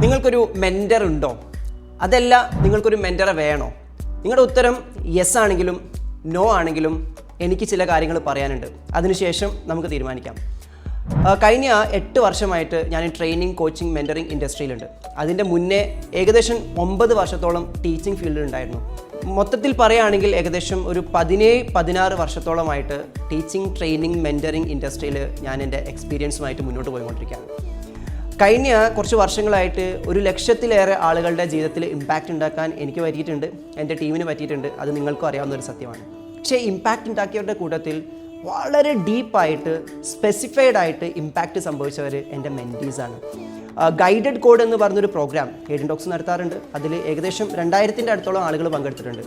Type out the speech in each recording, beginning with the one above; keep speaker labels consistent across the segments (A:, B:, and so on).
A: നിങ്ങൾക്കൊരു മെന്റർ ഉണ്ടോ? അതല്ല നിങ്ങൾക്കൊരു മെന്ററെ വേണോ? നിങ്ങളുടെ ഉത്തരം യെസ് ആണെങ്കിലും നോ ആണെങ്കിലും എനിക്ക് ചില കാര്യങ്ങൾ പറയാനുണ്ട്. അതിനുശേഷം നമുക്ക് തീരുമാനിക്കാം. കഴിഞ്ഞ എട്ട് വർഷമായിട്ട് ഞാൻ ട്രെയിനിങ് കോച്ചിങ് മെന്ററിങ് ഇൻഡസ്ട്രിയിലുണ്ട് അതിന്റെ മുന്നേ ഏകദേശം ഒമ്പത് വർഷത്തോളം ടീച്ചിങ് ഫീൽഡിൽ ഉണ്ടായിരുന്നു. മൊത്തത്തിൽ പറയുകയാണെങ്കിൽ ഏകദേശം ഒരു പതിനേഴ് പതിനാറ് വർഷത്തോളമായിട്ട് ടീച്ചിങ് ട്രെയിനിങ് മെന്ററിങ് ഇൻഡസ്ട്രിയിൽ ഞാൻ എന്റെ എക്സ്പീരിയൻസുമായിട്ട് മുന്നോട്ട് പോയിക്കൊണ്ടിരിക്കുകയാണ്. കഴിഞ്ഞ കുറച്ച് വർഷങ്ങളായിട്ട് ഒരു ലക്ഷത്തിലേറെ ആളുകളുടെ ജീവിതത്തിൽ ഇമ്പാക്റ്റ് ഉണ്ടാക്കാൻ എനിക്ക് പറ്റിയിട്ടുണ്ട്. എന്റെ ടീമിന് പറ്റിയിട്ടുണ്ട്. അത് നിങ്ങൾക്കും അറിയാവുന്ന ഒരു സത്യമാണ്. പക്ഷേ ഇമ്പാക്റ്റ് ഉണ്ടാക്കിയവരുടെ കൂട്ടത്തിൽ വളരെ ഡീപ്പായിട്ട് സ്പെസിഫൈഡ് ആയിട്ട് ഇമ്പാക്റ്റ് സംഭവിച്ചവർ എന്റെ മെന്റീസാണ് ഗൈഡഡ് കോഡ് എന്ന് പറഞ്ഞൊരു പ്രോഗ്രാം എയ്ഡൻ ഡോക്സ് നടത്താറുണ്ട്. അതിൽ ഏകദേശം രണ്ടായിരത്തിന്റെ അടുത്തോളം ആളുകൾ പങ്കെടുത്തിട്ടുണ്ട്.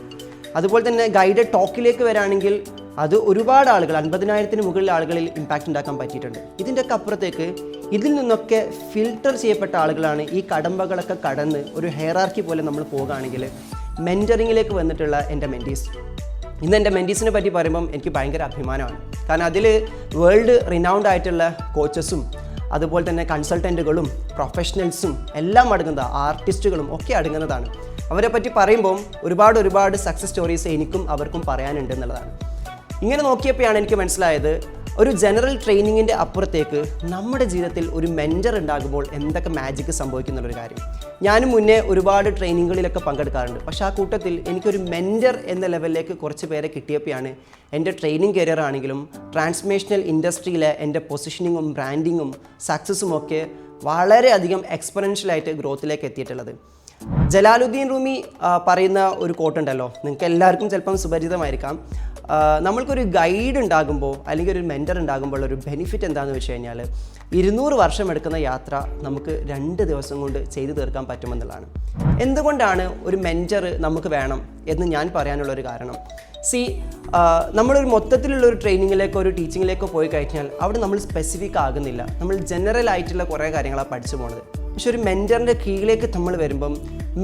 A: അതുപോലെ തന്നെ ഗൈഡഡ് ടോക്കിലേക്ക് വരാണെങ്കിൽ അത് ഒരുപാട് ആളുകൾ അൻപതിനായിരത്തിന് മുകളിൽ ആളുകളിൽ ഇമ്പാക്റ്റ് ഉണ്ടാക്കാൻ പറ്റിയിട്ടുണ്ട്. ഇതിന്റെയൊക്കെ അപ്പുറത്തേക്ക് ഇതിൽ നിന്നൊക്കെ ഫിൽട്ടർ ചെയ്യപ്പെട്ട ആളുകളാണ് ഈ കടമ്പകളൊക്കെ കടന്ന് ഒരു ഹെയറാർക്കി പോലെ നമ്മൾ പോകുകയാണെങ്കിൽ മെന്ററിങ്ങിലേക്ക് വന്നിട്ടുള്ള എന്റെ മെന്റീസ് ഇന്ന് എന്റെ മെന്റീസിനെ പറ്റി പറയുമ്പം എനിക്ക് ഭയങ്കര അഭിമാനമാണ്. കാരണം അതിൽ വേൾഡ് റിനൗണ്ട് ആയിട്ടുള്ള കോച്ചസും അതുപോലെ തന്നെ കൺസൾട്ടന്റുകളും പ്രൊഫഷണൽസും എല്ലാം അടങ്ങുന്നതാണ് ആർട്ടിസ്റ്റുകളും ഒക്കെ അടങ്ങുന്നതാണ്. അവരെ പറ്റി പറയുമ്പം ഒരുപാട് ഒരുപാട് സക്സസ് സ്റ്റോറീസ് എനിക്കും അവർക്കും പറയാനുണ്ട് എന്നുള്ളതാണ്. ഇങ്ങനെ നോക്കിയപ്പോഴാണ് എനിക്ക് മനസ്സിലായത് ഒരു ജനറൽ ട്രെയിനിങ്ങിന്റെ അപ്പുറത്തേക്ക് നമ്മുടെ ജീവിതത്തിൽ ഒരു മെന്റർ ഉണ്ടാകുമ്പോൾ എന്തൊക്കെ മാജിക് സംഭവിക്കുന്നുള്ളൊരു കാര്യം. ഞാനും മുന്നേ ഒരുപാട് ട്രെയിനിങ്ങുകളിലൊക്കെ പങ്കെടുക്കാറുണ്ട്. പക്ഷേ ആ കൂട്ടത്തിൽ എനിക്കൊരു മെന്റർ എന്ന ലെവലിലേക്ക് കുറച്ച് പേരെ കിട്ടിയപ്പോഴാണ് എന്റെ ട്രെയിനിങ് കരിയർ ആണെങ്കിലും ട്രാൻസ്മേഷണൽ ഇൻഡസ്ട്രിയിലെ എന്റെ പൊസിഷനിങ്ങും ബ്രാൻഡിങ്ങും സക്സസ്സും ഒക്കെ വളരെയധികം എക്സ്പെറൻഷ്യലായിട്ട് ഗ്രോത്തിലേക്ക് എത്തിയിട്ടുള്ളത്. ജലാലുദ്ദീൻ റൂമി പറയുന്ന ഒരു കോട്ടുണ്ടല്ലോ നിങ്ങൾക്ക് എല്ലാവർക്കും ചിലപ്പം സുപരിചിതമായിരിക്കാം. നമ്മൾക്കൊരു ഗൈഡ് ഉണ്ടാകുമ്പോൾ അല്ലെങ്കിൽ ഒരു മെന്റർ ഉണ്ടാകുമ്പോൾ ഒരു ബെനിഫിറ്റ് എന്താണെന്ന് വെച്ച് കഴിഞ്ഞാൽ ഇരുന്നൂറ് വർഷം എടുക്കുന്ന യാത്ര നമുക്ക് രണ്ട് ദിവസം കൊണ്ട് ചെയ്തു തീർക്കാൻ പറ്റുമെന്നുള്ളതാണ്. എന്തുകൊണ്ടാണ് ഒരു മെന്റർ നമുക്ക് വേണം എന്ന് ഞാൻ പറയാനുള്ള ഒരു കാരണം? സി നമ്മളൊരു മൊത്തത്തിലുള്ള ഒരു ട്രെയിനിങ്ങിലേക്കോ ഒരു ടീച്ചിങ്ങിലേക്കോ പോയി കഴിഞ്ഞാൽ അവിടെ നമ്മൾ സ്പെസിഫിക് ആകുന്നില്ല. നമ്മൾ ജനറൽ ആയിട്ടുള്ള കുറേ കാര്യങ്ങളാണ് പഠിച്ചു പോണത്. പക്ഷെ ഒരു മെന്ററിന്റെ കീഴിലേക്ക് നമ്മൾ വരുമ്പം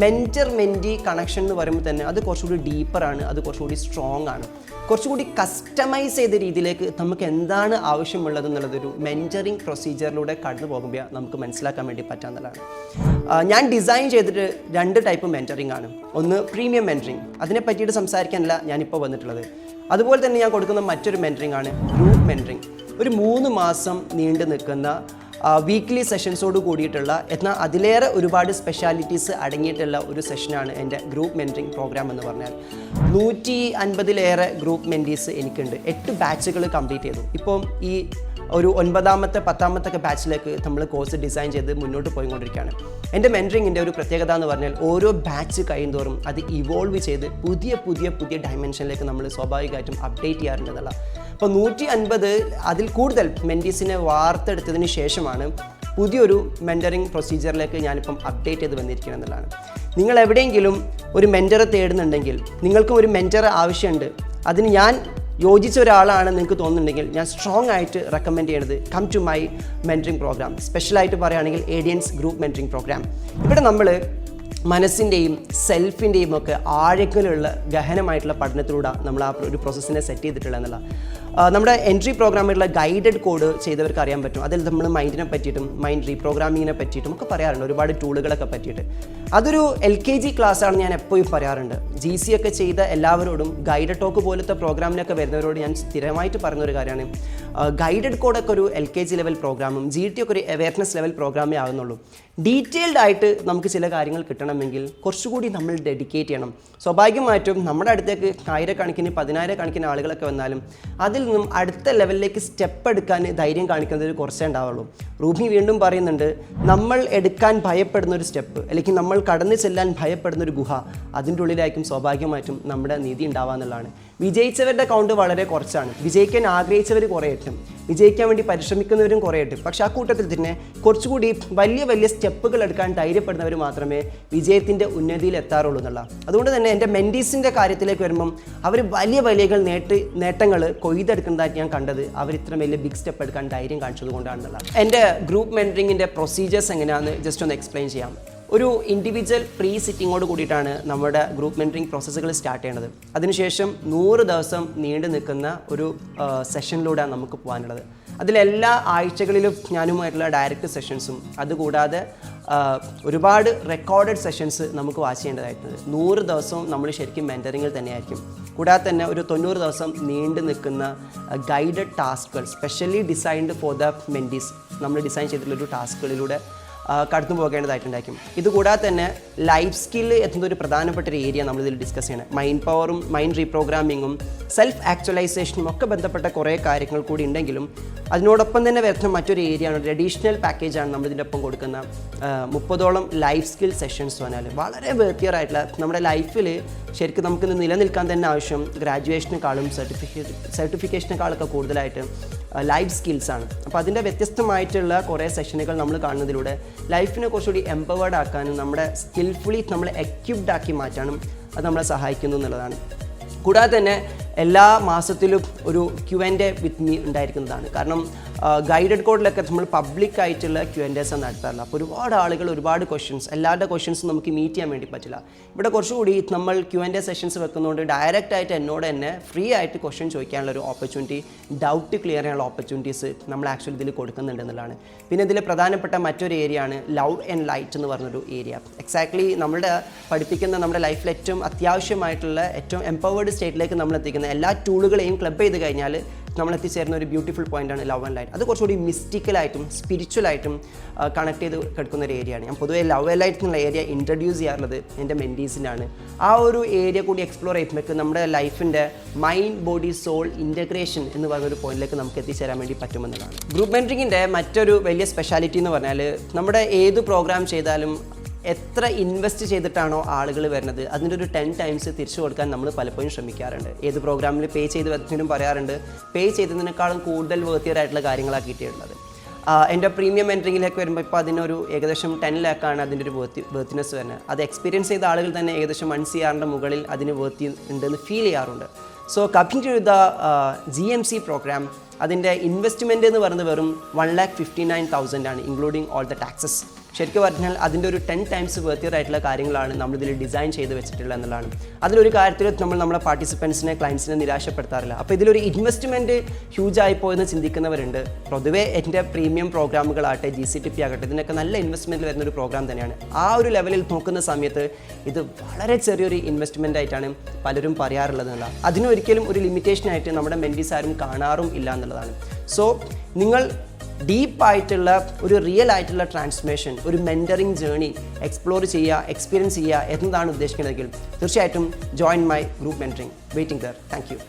A: മെന്റർ മെന്റി കണക്ഷൻ എന്ന് പറയുമ്പോൾ തന്നെ അത് കുറച്ചുകൂടി ഡീപ്പറാണ് അത് കുറച്ചുകൂടി സ്ട്രോങ് ആണ്. കുറച്ചുകൂടി കസ്റ്റമൈസ് ചെയ്ത രീതിയിലേക്ക് നമുക്ക് എന്താണ് ആവശ്യമുള്ളത് എന്നുള്ളതൊരു മെന്ററിങ് പ്രൊസീജിയറിലൂടെ കടന്നു പോകുമ്പോൾ നമുക്ക് മനസ്സിലാക്കാൻ വേണ്ടി പറ്റാവുന്നതാണ് ഞാൻ ഡിസൈൻ ചെയ്തിട്ട് രണ്ട് ടൈപ്പ് മെന്ററിങ് ആണ്. ഒന്ന് പ്രീമിയം മെന്ററിങ് അതിനെ പറ്റിയിട്ട് സംസാരിക്കാനല്ല ഞാനിപ്പോൾ വന്നിട്ടുള്ളത്. അതുപോലെ തന്നെ ഞാൻ കൊടുക്കുന്ന മറ്റൊരു മെന്ററിങ് ആണ് ഗ്രൂപ്പ് മെന്ററിങ് ഒരു മൂന്ന് മാസം നീണ്ടു നിൽക്കുന്ന വീക്ക്ലി സെഷൻസോട് കൂടിയിട്ടുള്ള എന്നാൽ അതിലേറെ ഒരുപാട് സ്പെഷ്യാലിറ്റീസ് അടങ്ങിയിട്ടുള്ള ഒരു സെഷനാണ് എന്റെ ഗ്രൂപ്പ് മെന്ററിങ് പ്രോഗ്രാം എന്ന് പറഞ്ഞാൽ. നൂറ്റി അൻപതിലേറെ ഗ്രൂപ്പ് മെന്റീസ് എനിക്കുണ്ട്. എട്ട് ബാച്ചുകൾ കംപ്ലീറ്റ് ചെയ്തു. ഇപ്പം ഈ ഒരു ഒൻപതാമത്തെ പത്താമത്തെ ഒക്കെ ബാച്ചിലേക്ക് നമ്മൾ കോഴ്സ് ഡിസൈൻ ചെയ്ത് മുന്നോട്ട് പോയിക്കൊണ്ടിരിക്കുകയാണ്. എന്റെ മെന്ററിങ്ങിന്റെ ഒരു പ്രത്യേകത എന്ന് പറഞ്ഞാൽ ഓരോ ബാച്ച് കഴിയുന്തോറും അത് ഇവോൾവ് ചെയ്ത് പുതിയ പുതിയ പുതിയ ഡയമെൻഷനിലേക്ക് നമ്മൾ സ്വാഭാവികമായിട്ടും അപ്ഡേറ്റ് ചെയ്യാറുണ്ടെന്നുള്ള അപ്പോൾ നൂറ്റി അൻപത് അതിൽ കൂടുതൽ മെന്റീസിനെ വാർത്തെടുത്തതിന് ശേഷമാണ് പുതിയൊരു മെന്ററിങ് പ്രൊസീജിയറിലേക്ക് ഞാനിപ്പം അപ്ഡേറ്റ് ചെയ്ത് വന്നിരിക്കണം എന്നുള്ളതാണ്. നിങ്ങൾ എവിടെയെങ്കിലും ഒരു മെന്ററെ തേടുന്നുണ്ടെങ്കിൽ നിങ്ങൾക്കും ഒരു മെന്റർ ആവശ്യമുണ്ട് അതിന് ഞാൻ യോജിച്ച ഒരാളാണ് നിങ്ങൾക്ക് തോന്നുന്നുണ്ടെങ്കിൽ ഞാൻ സ്ട്രോങ് ആയിട്ട് റെക്കമെൻഡ് ചെയ്യണത് come to my mentoring programme സ്പെഷ്യലായിട്ട് പറയുകയാണെങ്കിൽ ഏഡിയൻസ് ഗ്രൂപ്പ് മെന്ററിങ് പ്രോഗ്രാം ഇവിടെ നമ്മൾ മനസ്സിന്റെയും സെൽഫിന്റെയും ഒക്കെ ആഴക്കലുള്ള ഗഹനമായിട്ടുള്ള പഠനത്തിലൂടെ നമ്മൾ ആ ഒരു പ്രോസസ്സിനെ സെറ്റ് ചെയ്തിട്ടുള്ള എന്നുള്ള നമ്മുടെ എൻട്രി പ്രോഗ്രാമായിട്ടുള്ള ഗൈഡഡ് കോഡ് ചെയ്തവർക്ക് അറിയാൻ പറ്റും. അതിൽ നമ്മൾ മൈൻഡിനെ പറ്റിയിട്ടും മൈൻഡ് റീപ്രോഗ്രാമിങ്ങിനെ പറ്റിയിട്ടും ഒക്കെ പറയാറുണ്ട്. ഒരുപാട് ടൂളുകളൊക്കെ പറ്റിയിട്ട്. അതൊരു എൽ കെ ജി ക്ലാസ്സാണ് ഞാൻ എപ്പോഴും പറയാറുണ്ട്. ജി സി ഒക്കെ ചെയ്ത എല്ലാവരോടും ഗൈഡഡ് ടോക്ക് പോലത്തെ പ്രോഗ്രാമിനൊക്കെ വരുന്നവരോട് ഞാൻ സ്ഥിരമായിട്ട് ഒരു കാര്യമാണ്. ഗൈഡഡ് കോഡൊക്കെ ഒരു എൽ കെ ജി ലെവൽ പ്രോഗ്രാമും ജി ടി ഒക്കെ ഒരു അവയർനെസ് ലെവൽ പ്രോഗ്രാമേ ആകുന്നുള്ളൂ ഡീറ്റെയിൽഡ് ആയിട്ട് നമുക്ക് ചില കാര്യങ്ങൾ കിട്ടണമെങ്കിൽ കുറച്ചുകൂടി നമ്മൾ ഡെഡിക്കേറ്റ് ചെയ്യണം. സ്വാഭാവികമായിട്ടും നമ്മുടെ അടുത്തേക്ക് ആയിരക്കണക്കിന് പതിനായിരക്കണക്കിന് ആളുകളൊക്കെ വന്നാലും അതിൽ നിന്നും അടുത്ത ലെവലിലേക്ക് സ്റ്റെപ്പ് എടുക്കാൻ ധൈര്യം കാണിക്കുന്നത് കുറച്ചേ ഉണ്ടാവുള്ളൂ. റൂബി വീണ്ടും പറയുന്നുണ്ട് നമ്മൾ എടുക്കാൻ ഭയപ്പെടുന്ന ഒരു സ്റ്റെപ്പ് അല്ലെങ്കിൽ നമ്മൾ കടന്നു ചെല്ലാൻ ഭയപ്പെടുന്ന ഒരു ഗുഹ അതിന്റെ ഉള്ളിലായിരിക്കും സ്വാഭാവികമായിട്ടും നമ്മുടെ നീതി ഉണ്ടാവുക എന്നുള്ളതാണ്. വിജയിച്ചവരുടെ കൗണ്ട് വളരെ കുറച്ചാണ്. വിജയിക്കാൻ ആഗ്രഹിച്ചവർ കുറേ എത്തും. വിജയിക്കാൻ വേണ്ടി പരിശ്രമിക്കുന്നവരും കുറേ എത്തും. പക്ഷെ ആ കൂട്ടത്തിൽ തന്നെ കുറച്ചുകൂടി വലിയ വലിയ സ്റ്റെപ്പുകൾ എടുക്കാൻ ധൈര്യപ്പെടുന്നവർ മാത്രമേ വിജയത്തിന്റെ ഉന്നതിയിൽ എത്താറുള്ളൂ എന്നുള്ള. അതുകൊണ്ട് തന്നെ എന്റെ മെന്റീസിന്റെ കാര്യത്തിലേക്ക് വരുമ്പം അവർ വലിയ വലിയ നേട്ട് നേട്ടങ്ങൾ കൊയ്തെടുക്കുന്നതായിട്ട് ഞാൻ കണ്ടത് അവർ ഇത്ര വലിയ ബിഗ് സ്റ്റെപ്പ് എടുക്കാൻ ധൈര്യം കാണിച്ചത് കൊണ്ടാണെന്നുള്ള എന്റെ ഗ്രൂപ്പ് മെന്ററിങ്ങിന്റെ പ്രൊസീജിയേഴ്സ് എങ്ങനെയാണെന്ന് ജസ്റ്റ് ഒന്ന് എക്സ്പ്ലെയിൻ ചെയ്യാം. ഒരു ഇൻഡിവിജ്വൽ പ്രീ സിറ്റിങ്ങോട് കൂടിയിട്ടാണ് നമ്മുടെ ഗ്രൂപ്പ് മെന്ററിങ് പ്രോസസ്സുകൾ സ്റ്റാർട്ട് ചെയ്യേണ്ടത് അതിനുശേഷം നൂറ് ദിവസം നീണ്ടു നിൽക്കുന്ന ഒരു സെഷനിലൂടെയാണ് നമുക്ക് പോകാനുള്ളത്. അതിലെല്ലാ ആഴ്ചകളിലും ഞാനുമായിട്ടുള്ള ഡയറക്റ്റ് സെഷൻസും അതുകൂടാതെ ഒരുപാട് റെക്കോർഡഡ് സെഷൻസ് നമുക്ക് വാച്ച് ചെയ്യേണ്ടതായിട്ടുണ്ട്. നൂറ് ദിവസവും നമ്മൾ ശരിക്കും മെന്ററിങ്ങിൽ തന്നെയായിരിക്കും. കൂടാതെ തന്നെ ഒരു തൊണ്ണൂറ് ദിവസം നീണ്ടു നിൽക്കുന്ന ഗൈഡഡ് ടാസ്കുകൾ specially designed for the mentees നമ്മൾ ഡിസൈൻ ചെയ്തിട്ടുള്ള ഒരു ടാസ്കുകളിലൂടെ കടന്നു പോകേണ്ടതായിട്ടുണ്ടായിരിക്കും ഇതുകൂടാതെ തന്നെ ലൈഫ് സ്കില്ല് എത്തുന്ന ഒരു പ്രധാനപ്പെട്ട ഒരു ഏരിയ നമ്മളിതിൽ ഡിസ്കസ് ചെയ്യണം. മൈൻഡ് പവറും മൈൻഡ് റീപ്രോഗ്രാമിങ്ങും സെൽഫ് ആക്ച്വലൈസേഷനും ഒക്കെ ബന്ധപ്പെട്ട കുറേ കാര്യങ്ങൾ കൂടി ഉണ്ടെങ്കിലും അതിനോടൊപ്പം തന്നെ വരുന്ന മറ്റൊരു ഏരിയ ആണ് ഒരു അഡീഷണൽ പാക്കേജാണ് നമ്മളിതിന്റെ ഒപ്പം കൊടുക്കുന്ന മുപ്പതോളം ലൈഫ് സ്കിൽ സെഷൻസ് പറഞ്ഞാൽ വളരെ വേർത്തിയർ ആയിട്ടുള്ള നമ്മുടെ ലൈഫിൽ ശരിക്കും നമുക്കിന്ന് നിലനിൽക്കാൻ തന്നെ ആവശ്യം ഗ്രാജുവേഷനേക്കാളും സർട്ടിഫിക്കറ്റ് സർട്ടിഫിക്കേഷനേക്കാളൊക്കെ കൂടുതലായിട്ട് ലൈഫ് സ്കിൽസാണ് അപ്പോൾ അതിന്റെ വ്യത്യസ്തമായിട്ടുള്ള കുറേ സെഷനുകൾ നമ്മൾ കാണുന്നതിലൂടെ ലൈഫിനെ കുറച്ചുകൂടി എംപവേർഡ് ആക്കാനും നമ്മുടെ സ്കിൽഫുള്ളി നമ്മളെ എക്യുപ്ഡ് ആക്കി മാറ്റാനും അത് നമ്മളെ സഹായിക്കുന്നു എന്നുള്ളതാണ്. കൂടാതെ തന്നെ എല്ലാ മാസത്തിലും ഒരു Q and A with me ഉണ്ടായിരിക്കുന്നതാണ്. കാരണം ഗൈഡഡ് കോഡിലൊക്കെ നമ്മൾ പബ്ലിക് ആയിട്ടുള്ള ക്യു ആൻഡ് എസ് നടത്താറില്ല അപ്പോൾ ഒരുപാട് ആളുകൾ ഒരുപാട് ക്വസ്റ്റ്യൻസ് എല്ലാവരുടെ ക്വസ്റ്റ്യൻസ് നമുക്ക് മീറ്റ് ചെയ്യാൻ വേണ്ടി പറ്റില്ല. ഇവിടെ കുറച്ചുകൂടി നമ്മൾ ക്യു ആൻഡ് എ സെഷൻസ് വെക്കുന്നതുകൊണ്ട് ഡയറക്റ്റ് ആയിട്ട് എന്നോട് തന്നെ ഫ്രീ ആയിട്ട് ക്വസ്റ്റ്യൻ ചോദിക്കാനുള്ള ഒരു ഓപ്പർച്യൂണിറ്റി ഡൗട്ട് ക്ലിയർ ചെയ്യാനുള്ള ഓപ്പർച്യൂണിറ്റീസ് നമ്മൾ ആക്ച്വലി ഇതിൽ കൊടുക്കുന്നുണ്ട് എന്നുള്ളതാണ്. പിന്നെ ഇതിൽ പ്രധാനപ്പെട്ട മറ്റൊരു ഏരിയ ആണ് ലവ് ആൻഡ് ലൈറ്റ് എന്ന് പറഞ്ഞൊരു ഏരിയ എക്സാക്ട്ലി നമ്മുടെ പഠിപ്പിക്കുന്ന നമ്മുടെ ലൈഫിൽ ഏറ്റവും അത്യാവശ്യമായിട്ടുള്ള ഏറ്റവും എംപവേർഡ് സ്റ്റേറ്റിലേക്ക് നമ്മൾ എത്തിക്കുന്ന എല്ലാ ടൂളുകളെയും ക്ലബ് ചെയ്ത് കഴിഞ്ഞാൽ നമ്മൾ എത്തിച്ചേരുന്ന ഒരു ബ്യൂട്ടിഫുൾ പോയിന്റാണ് ലവ് ആൻഡ് ലൈറ്റ് അത് കുറച്ചുകൂടി മിസ്റ്റിക്കലായിട്ടും സ്പിരിച്വലായിട്ടും കണക്ട് ചെയ്ത് കിടക്കുന്ന ഒരു ഏരിയയാണ് ഞാൻ പൊതുവേ ലവ് ആൻഡ് ലൈറ്റ് എന്നുള്ള ഏരിയ ഇൻട്രൊഡ്യൂസ് ചെയ്യാറുള്ളത് എന്റെ മെന്റീസിനാണ് ആ ഒരു ഏരിയ കൂടി എക്സ്പ്ലോർ ചെയ്യുമ്പോൾ നമ്മുടെ ലൈഫിന്റെ മൈൻഡ് ബോഡി സോൾ ഇന്റഗ്രേഷൻ എന്ന് പറയുന്ന ഒരു പോയിന്റിലേക്ക് നമുക്ക് എത്തിച്ചേരാൻ വേണ്ടി പറ്റുമെന്നതാണ് ഗ്രൂപ്പ് മെന്ററിങ്ങിന്റെ മറ്റൊരു വലിയ സ്പെഷ്യാലിറ്റി എന്ന് പറഞ്ഞാൽ നമ്മുടെ ഏത് പ്രോഗ്രാം ചെയ്താലും എത്ര ഇൻവെസ്റ്റ് ചെയ്തിട്ടാണോ ആളുകൾ വരുന്നത്? അതിന്റെ ഒരു ടെൻ ടൈംസ് തിരിച്ചു കൊടുക്കാൻ നമ്മൾ പലപ്പോഴും ശ്രമിക്കാറുണ്ട്. ഏത് പ്രോഗ്രാമിൽ പേ ചെയ്ത് വരുന്നതിനും പറയാറുണ്ട്. പേ ചെയ്തതിനേക്കാളും കൂടുതൽ വേർത്തിയറായിട്ടുള്ള കാര്യങ്ങളാണ് കിട്ടിയിട്ടുള്ളത്. എന്റെ പ്രീമിയം എൻട്രിങ്ങിലേക്ക് വരുമ്പോൾ ഇപ്പോൾ അതിനൊരു ഏകദേശം ടെൻ ലാക്കാണ് അതിന്റെ ഒരു വേർത്തി വേർത്തിനെസ് വരുന്നത്. അത് എക്സ്പീരിയൻസ് ചെയ്ത ആളുകൾ തന്നെ ഏകദേശം വൺ സി ആറിന്റെ മുകളിൽ അതിന് വേർത്തി ഉണ്ടെന്ന് ഫീൽ ചെയ്യാറുണ്ട്. So coming to the G M C programme അതിന്റെ ഇൻവെസ്റ്റ്മെന്റ് എന്ന് പറയുന്നത് വെറും one lakh fifty nine thousand ആണ് ഇൻക്ലൂഡിങ് ഓൾ ദ ടാക്സസ് ശരിക്കും പറഞ്ഞാൽ അതിന്റെ ഒരു ടെൻ ടൈംസ് വേർത്തിയർ ആയിട്ടുള്ള കാര്യങ്ങളാണ് നമ്മളിതിൽ ഡിസൈൻ ചെയ്ത് വെച്ചിട്ടുള്ളത് എന്നുള്ളതാണ്. അതിലൊരു കാര്യത്തിൽ നമ്മൾ നമ്മളെ പാർട്ടിസിപ്പൻസിനെ ക്ലയൻസിനെ നിരാശപ്പെടുത്താറില്ല. അപ്പോൾ ഇതിലൊരു ഇൻവെസ്റ്റ്മെന്റ് ഹ്യൂജ് ആയിപ്പോയെന്ന് ചിന്തിക്കുന്നവരുണ്ട്. പൊതുവേ എന്റെ പ്രീമിയം പ്രോഗ്രാമുകളാകട്ടെ ജി സി ടി പി ആകട്ടെ ഇതിനൊക്കെ നല്ല ഇൻവെസ്റ്റ്മെന്റ് വരുന്ന ഒരു പ്രോഗ്രാം തന്നെയാണ്. ആ ഒരു ലെവലിൽ നോക്കുന്ന സമയത്ത് ഇത് വളരെ ചെറിയൊരു ഇൻവെസ്റ്റ്മെന്റ് ആയിട്ടാണ് പലരും പറയാറുള്ളത് എന്നുള്ള അതിനൊരിക്കലും ഒരു ലിമിറ്റേഷൻ ആയിട്ട് നമ്മുടെ മെന്റീസ് ആരും കാണാറും ഇല്ല എന്നുള്ളതാണ്. സോ നിങ്ങൾ ഡീപ്പായിട്ടുള്ള ഒരു റിയൽ ആയിട്ടുള്ള ട്രാൻസ്ഫർമേഷൻ ഒരു മെന്ററിങ് ജേണി എക്സ്പ്ലോർ ചെയ്യുക എക്സ്പീരിയൻസ് ചെയ്യുക എന്നതാണ് ഉദ്ദേശിക്കുന്നതെങ്കിൽ തീർച്ചയായിട്ടും join my group mentoring waiting there thank you